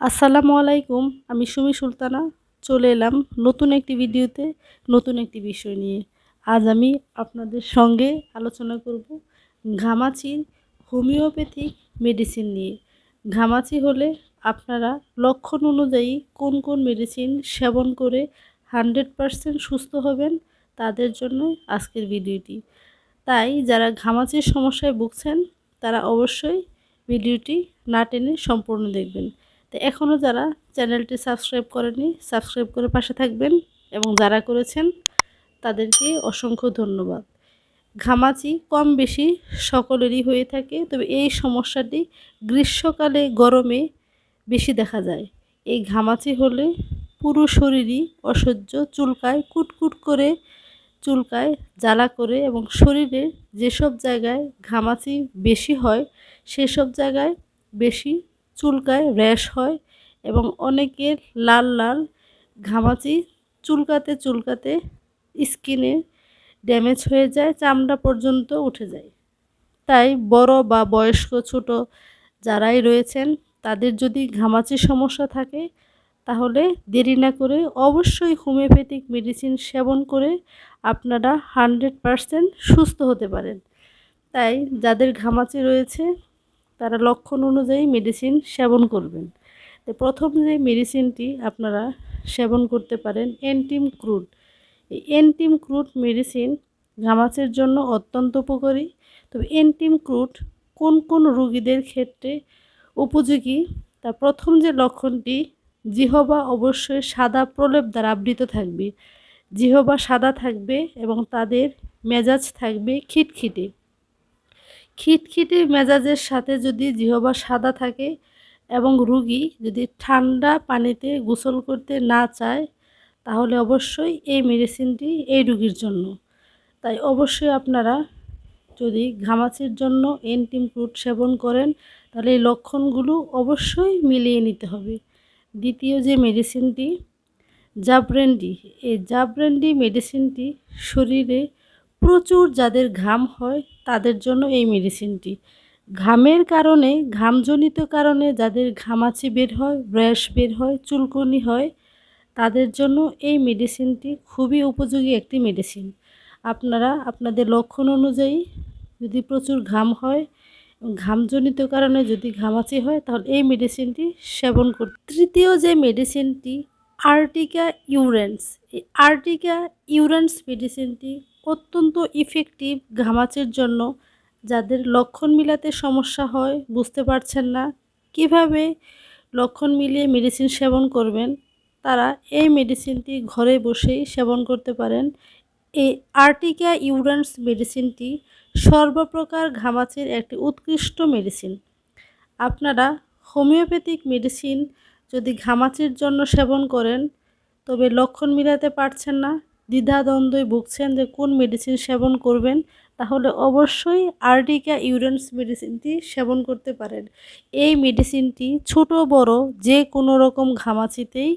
আসসালামু আলাইকুম, আমি সুমি সুলতানা, চলে এলাম নতুন একটি ভিডিওতে, নতুন একটি বিষয় নিয়ে। আজ আমি আপনাদের সঙ্গে আলোচনা করব ঘামাচির হোমিওপ্যাথিক মেডিসিন নিয়ে। ঘামাচি হলে আপনারা লক্ষণ অনুযায়ী কোন কোন মেডিসিন সেবন করে হান্ড্রেড পারসেন্ট সুস্থ হবেন, তাদের জন্য আজকের ভিডিওটি। তাই যারা ঘামাচির সমস্যায় ভুগছেন, তারা অবশ্যই ভিডিওটি না টেনে সম্পূর্ণ দেখবেন। এখনও যারা চ্যানেলটি সাবস্ক্রাইব করেনি সাবস্ক্রাইব করে পাশে থাকবেন এবং যারা করেছেন, তাদেরকে অসংখ্য ধন্যবাদ। ঘামাচি কম বেশি সকলেরই হয়ে থাকে, তবে এই সমস্যাটি গ্রীষ্মকালে গরমে বেশি দেখা যায়। এই ঘামাচি হলে পুরো শরীরই অসহ্য, চুলকায়, কুটকুট করে চুলকায়, জ্বালা করে এবং শরীরে যেসব জায়গায় ঘামাচি বেশি হয়, সেসব জায়গায় বেশি চুলকায়, র্যাশ হয় এবং অনেকের লাল লাল ঘামাচি চুলকাতে চুলকাতে স্কিনে ড্যামেজ হয়ে যায়, চামড়া পর্যন্ত উঠে যায়। তাই বড় বা বয়স্ক ছোট যারাই রয়েছেন, তাদের যদি ঘামাচির সমস্যা থাকে, তাহলে দেরি না করে অবশ্যই হোমিওপ্যাথিক মেডিসিন সেবন করে আপনারা হানড্রেড পারসেন্ট সুস্থ হতে পারেন। তাই যাদের ঘামাচি রয়েছে তারা লক্ষণ অনুযায়ী মেডিসিন সেবন করবেন। তো প্রথম যে মেডিসিনটি আপনারা সেবন করতে পারেন এন্টিম ক্রুড এই এন্টিম ক্রুড মেডিসিন ঘামাচের জন্য অত্যন্ত উপকারী। তবে এন্টিম ক্রুড কোন কোন রোগীদের ক্ষেত্রে উপযোগী? তার প্রথম যে লক্ষণটি, জিহবা অবশ্যই সাদা প্রলেপ দ্বারা আবৃত থাকবে। জিহবা সাদা থাকবে এবং তাদের মেজাজ থাকবে খিটখিটে। খিটখিটে মেজাজের সাথে যদি জিহবা সাদা থাকে এবং রুগী যদি ঠান্ডা পানিতে গোসল করতে না চায়, তাহলে অবশ্যই এই মেডিসিনটি এই রুগীর জন্য। তাই অবশ্যই আপনারা যদি ঘামাচির জন্য এন্টিম ফ্রুট সেবন করেন, তাহলে এই লক্ষণগুলো অবশ্যই মিলিয়ে নিতে হবে। দ্বিতীয় যে মেডিসিনটি, জাবরেন্ডি, এই জাবরেন্ডি মেডিসিনটি শরীরে প্রচুর যাদের ঘাম হয়, তাদের জন্য এই মেডিসিনটি। ঘামের কারণে, ঘামজনিত কারণে যাদের ঘামাচি বের হয়, র্যাশ বের হয়, চুলকুনি হয়, তাদের জন্য এই মেডিসিনটি খুবই উপযোগী একটি মেডিসিন। আপনারা, আপনাদের লক্ষণ অনুযায়ী যদি প্রচুর ঘাম হয়, ঘামজনিত কারণে যদি ঘামাচি হয়, তাহলে এই মেডিসিনটি সেবন কর তৃতীয় যে মেডিসিনটি, আর্টিকা ইউরেন্স। এই আর্টিকা ইউরেন্স মেডিসিনটি অত্যন্ত ইফেক্টিভ ঘামাচির জন্য। যাদের লক্ষণ মিলাতে সমস্যা হয়, বুঝতে পারছেন না কীভাবে লক্ষণ মিলিয়ে মেডিসিন সেবন করবেন, তারা এই মেডিসিনটি ঘরে বসেই সেবন করতে পারেন। এই আর্টিকা ইউরেন্স মেডিসিনটি সর্বপ্রকার ঘামাচির একটি উৎকৃষ্ট মেডিসিন আপনারা হোমিওপ্যাথিক মেডিসিন যদি ঘামাচির জন্য সেবন করেন, তবে লক্ষণ মিলাতে পারছেন না দ্বিধাদ্বন্দ্বই ভুগছেন যে কোন মেডিসিন সেবন করবেন, তাহলে অবশ্যই আর্টিকা ইউরেন্স মেডিসিনটি সেবন করতে পারেন। এই মেডিসিনটি ছোট, বড়, যে কোনো রকম ঘামাচিতেই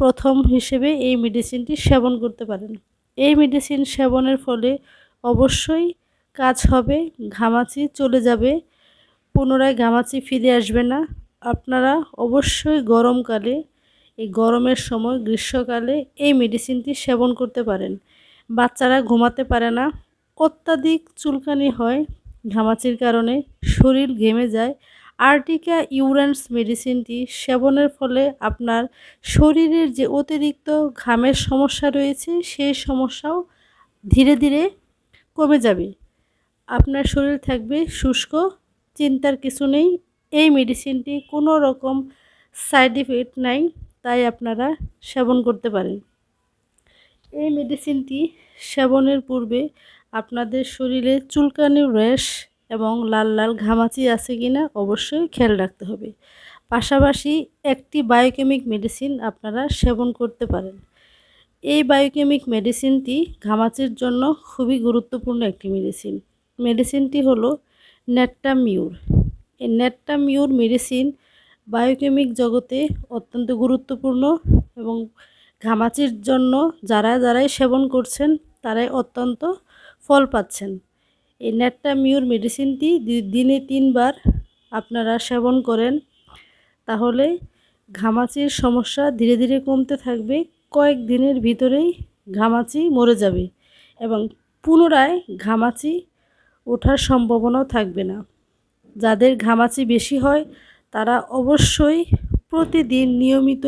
প্রথম হিসেবে এই মেডিসিনটি সেবন করতে পারেন। এই মেডিসিন সেবনের ফলে অবশ্যই কাজ হবে, ঘামাচি চলে যাবে, পুনরায় ঘামাচি ফিরে আসবে না। আপনারা অবশ্যই গরমকালে এই গরমের সময় গ্রীষ্মকালে এই মেডিসিনটি সেবন করতে পারেন। বাচ্চারা ঘুমাতে পারে না। অত্যাধিক চুলকানি হয়, ঘামাচির কারণে শরীর ঘেমে যায়। আর্টিকা ইউরেন্স মেডিসিনটি সেবনের ফলে আপনার শরীরের যে অতিরিক্ত ঘামের সমস্যা রয়েছে, সেই সমস্যাও ধীরে ধীরে কমে যাবে। আপনার শরীর থাকবে শুষ্ক, চিন্তার কিছু নেই। এই মেডিসিনটি কোনো রকম সাইড ইফেক্ট নাই। তাই আপনারা সেবন করতে পারেন। এই মেডিসিনটি সেবনের পূর্বে আপনাদের শরীরে চুলকানি, র্যাশ এবং লাল লাল ঘামাচি আছে কি না অবশ্যই খেয়াল রাখতে হবে। পাশাপাশি একটি বায়োকেমিক মেডিসিন আপনারা সেবন করতে পারেন। এই বায়োকেমিক মেডিসিনটি ঘামাচির জন্য খুবই গুরুত্বপূর্ণ একটি মেডিসিন মেডিসিনটি হলো নেট্টামিউর। এই নেট্টামিউর মেডিসিন বায়োকেমিক জগতে অত্যন্ত গুরুত্বপূর্ণ এবং ঘামাচির জন্য যারা যারাই সেবন করছেন, তারাই অত্যন্ত ফল পাচ্ছেন। এই নেট্টামিউর মেডিসিনটি দিনে তিনবার আপনারা সেবন করেন, তাহলে ঘামাচির সমস্যা ধীরে ধীরে কমতে থাকবে, কয়েক দিনের ভিতরেই ঘামাচি মরে যাবে এবং পুনরায় ঘামাচি ওঠার সম্ভাবনাও থাকবে না। যাদের ঘামাচি বেশি হয় তারা অবশ্যই প্রতিদিন নিয়মিত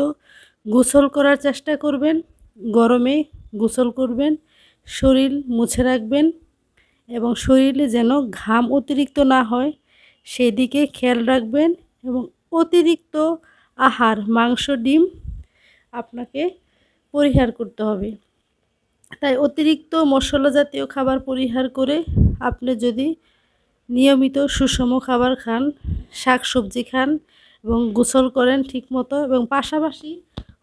গোসল করার চেষ্টা করবেন, গরমে গোসল করবেন, শরীর মুছে রাখবেন এবং শরীরে যেন ঘাম অতিরিক্ত না হয় সেদিকে খেয়াল রাখবেন এবং অতিরিক্ত আহার, মাংস, ডিম আপনাকে পরিহার করতে হবে। তাই অতিরিক্ত মশলা জাতীয় খাবার পরিহার করে আপনি যদি নিয়মিত সুষম খাবার খান শাক সবজি খান এবং গোসল করেন ঠিকমতো এবং পাশাপাশি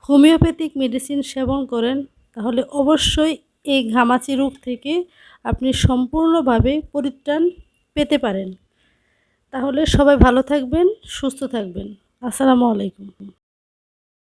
হোমিওপ্যাথিক মেডিসিন সেবন করেন, তাহলে অবশ্যই এই ঘামাচি রোগ থেকে আপনি সম্পূর্ণভাবে পরিত্রাণ পেতে পারেন। তাহলে সবাই ভালো থাকবেন, সুস্থ থাকবেন। আসসালামু আলাইকুম।